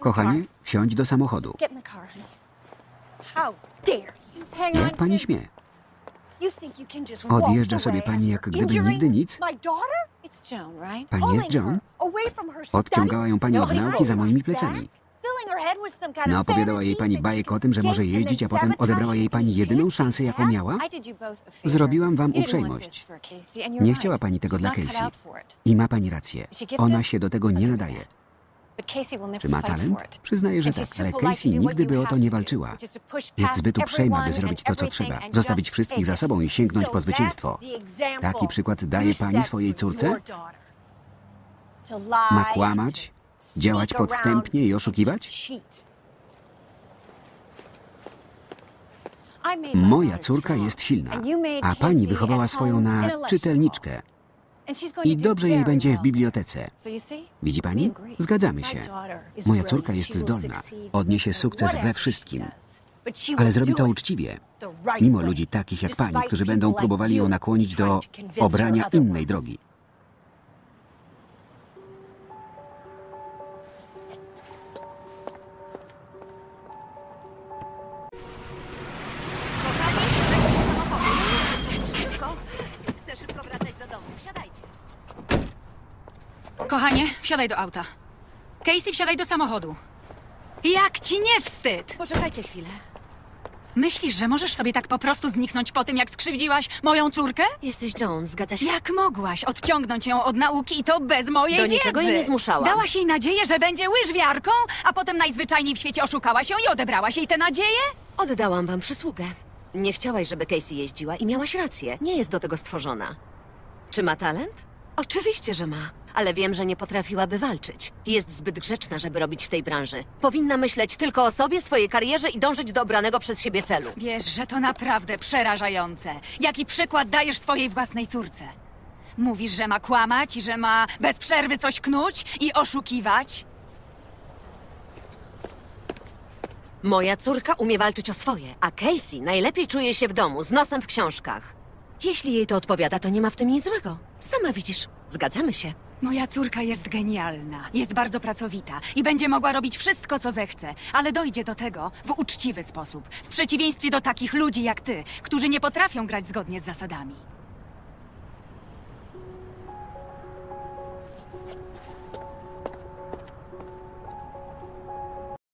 Kochanie, wsiądź do samochodu. Jak pani śmie? Odjeżdża sobie pani, jak gdyby nigdy nic? Pani jest Joan? Odciągała ją pani od nauki za moimi plecami. Naopowiadała jej fantasy pani bajek o tym, że może jeździć, a potem odebrała jej pani jedyną szansę, jaką miała? Zrobiłam wam uprzejmość. Nie chciała pani tego dla Casey. I ma pani rację. Ona się do tego nie nadaje. Czy ma talent? Przyznaję, że tak, ale Casey nigdy by o to nie walczyła. Jest zbyt uprzejma, by zrobić to, co trzeba. Zostawić wszystkich za sobą i sięgnąć po zwycięstwo. Taki przykład daje pani swojej córce? Ma kłamać? Działać podstępnie i oszukiwać? Moja córka jest silna, a pani wychowała swoją na czytelniczkę. I dobrze jej będzie w bibliotece. Widzi pani? Zgadzamy się. Moja córka jest zdolna. Odniesie sukces we wszystkim. Ale zrobi to uczciwie. Mimo ludzi takich jak pani, którzy będą próbowali ją nakłonić do obrania innej drogi. Chcę szybko wracać do domu. Wsiadajcie. Kochanie, wsiadaj do auta. Casey, wsiadaj do samochodu. Jak ci nie wstyd? Poczekajcie chwilę. Myślisz, że możesz sobie tak po prostu zniknąć po tym, jak skrzywdziłaś moją córkę? Jesteś Joan, zgadza się? Jak mogłaś odciągnąć ją od nauki i to bez mojej Do wiedzy? niczego jej nie zmuszałam. Dałaś jej nadzieję, że będzie łyżwiarką, a potem najzwyczajniej w świecie oszukałaś ją i odebrałaś jej tę nadzieję? Oddałam wam przysługę. Nie chciałaś, żeby Casey jeździła i miałaś rację. Nie jest do tego stworzona. Czy ma talent? Oczywiście, że ma. Ale wiem, że nie potrafiłaby walczyć. Jest zbyt grzeczna, żeby robić w tej branży. Powinna myśleć tylko o sobie, swojej karierze i dążyć do obranego przez siebie celu. Wiesz, że to naprawdę przerażające. Jaki przykład dajesz swojej własnej córce? Mówisz, że ma kłamać i że ma bez przerwy coś knuć i oszukiwać? Moja córka umie walczyć o swoje, a Casey najlepiej czuje się w domu, z nosem w książkach. Jeśli jej to odpowiada, to nie ma w tym nic złego. Sama widzisz, zgadzamy się. Moja córka jest genialna, jest bardzo pracowita i będzie mogła robić wszystko, co zechce, ale dojdzie do tego w uczciwy sposób, w przeciwieństwie do takich ludzi jak ty, którzy nie potrafią grać zgodnie z zasadami.